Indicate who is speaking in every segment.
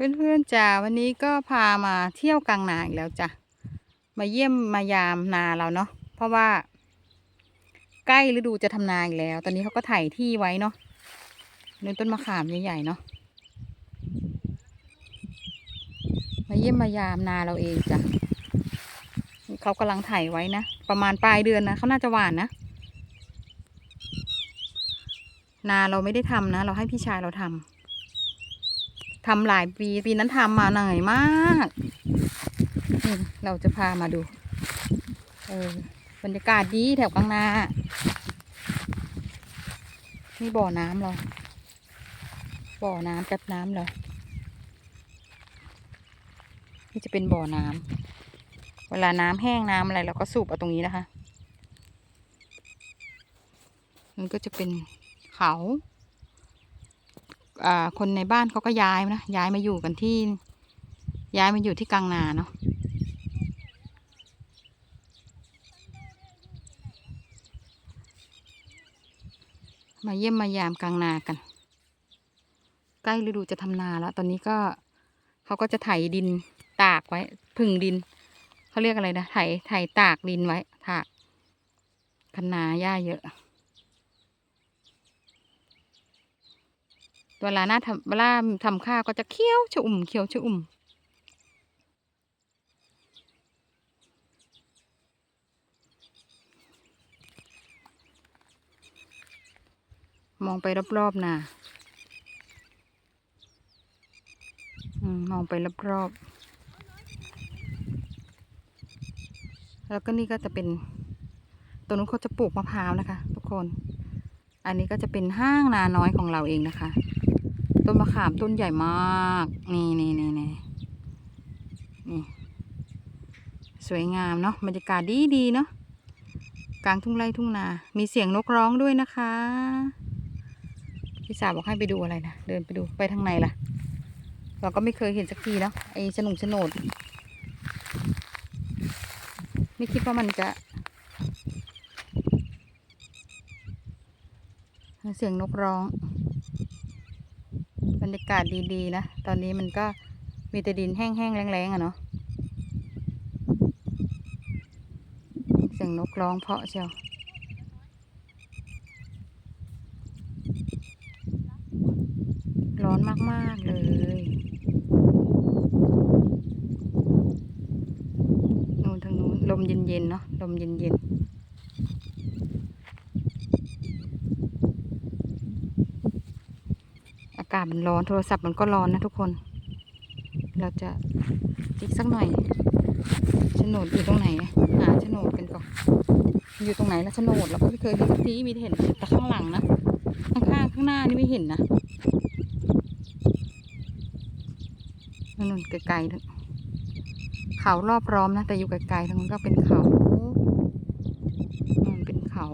Speaker 1: เพื่อนๆจ้าวันนี้ก็พามาเที่ยวกลางนาอีกแล้วจ้ะมาเยี่ยมมายามนาเราเนาะเพราะว่า ใกล้ฤดูจะทำนาอีกแล้ว ตอนนี้เขาก็ไถที่ไว้เนาะนู่นต้นมะขามใหญ่ๆเนาะมาเยี่ยมมายามนาเราเองจ้ะเขากำลังไถไว้นะประมาณปลายเดือนนะเขาน่าจะหวานนะนาเราไม่ได้ทำนะ เราให้พี่ชายเราทำ ทำหลายปีปีนั้นทำมาเหนื่อยมากนี่เราจะพามาดู เออบรรยากาศดีแถวกลางนานี่บ่อน้ำเรา บ่อน้ำกับน้ำเรา นี่จะเป็นบ่อน้ำ เวลาน้ำแห้งน้ำอะไรเราก็สูบเอาตรงนี้นะคะ มันก็จะเป็นเขา คนในบ้านเขาก็ย้ายนะย้ายมาอยู่กันที่ ย้ายมาอยู่ที่กลางนาเนาะมาเยี่ยมมายามกลางนากัน ใกล้ฤดูจะทำนาแล้ว ตอนนี้ก็เขาก็จะไถดินตากไว้ พึ่งดินเขาเรียกอะไรนะไถไถตากดินไว้ตากคันนาหญ้าเยอะ เวลาหน้าทำเวลาทำข้าวก็จะเคี้ยวชะอุ่มเคี้ยวชะอุ่ม มองไปรอบๆนามองไปรอบๆ แล้วก็นี่ก็จะเป็นตรงนู้นเขาจะปลูกมะพร้าวนะคะ ทุกคน อันนี้ก็จะเป็นห้างนาน้อยของเราเองนะคะ ต้นมะขามต้นใหญ่มาก นี่นี่นี่นี่นี่สวยงามเนาะบรรยากาศดีดีเนาะกลางทุ่งไร่ทุ่งนา มีเสียงนกร้องด้วยนะคะพี่สาวบอกให้ไปดูอะไรนะเดินไปดูไปทางไหนล่ะ เราก็ไม่เคยเห็นสักทีเนาะไอ้ฉนุงโฉนด ไม่คิดว่ามันจะเสียงนกร้อง รยากาศดีๆนะ ตอนนี้มันก็มีแต่ดินแห้งๆแรงๆอะเนาะเสียงนกร้องเพาะเชียวร้อนมาก ๆ เลยนู่นทางนู้นลมเย็น ๆ เนาะลมเย็น ๆากาศมันร้อนโทรศัพท์มันก็ร้อนนะทุกคน เราจะจิกสักหน่อยโฉนดอยู่ตรงไหนหาโฉนดกันก่อนอยู่ตรงไหนละโฉนดเราก็ไม่เคยเห็นสักทีมีเห็นแต่ข้างหลังนะข้างข้างข้างหน้านี่ไม่เห็นนะนู่นไกลๆนั่นเขารอบร้อมนะแต่อยู่ไกลๆทางนั้นก็เป็นเขาอืมเป็นเขา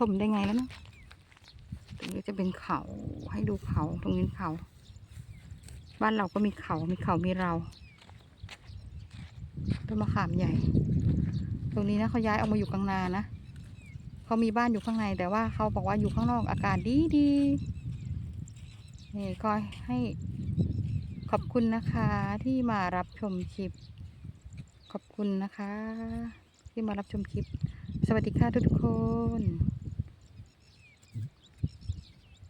Speaker 1: ถมได้ไงแล้วเนะตรงนี้จะเป็นเขาให้ดูเขาตรงนี้เขา บ้านเราก็มีเขา มีเขามีเราต้นมะขามใหญ่ ตรงนี้นะเขาย้ายออกมาอยู่กลางนานะเขามีบ้านอยู่ข้างในแต่ว่าเขาบอกว่าอยู่ข้างนอกอากาศดีดีนี่ก็ให้ขอบคุณนะคะที่มารับชมคลิป ขอบคุณนะคะ ที่มารับชมคลิป สวัสดีค่ะทุกคน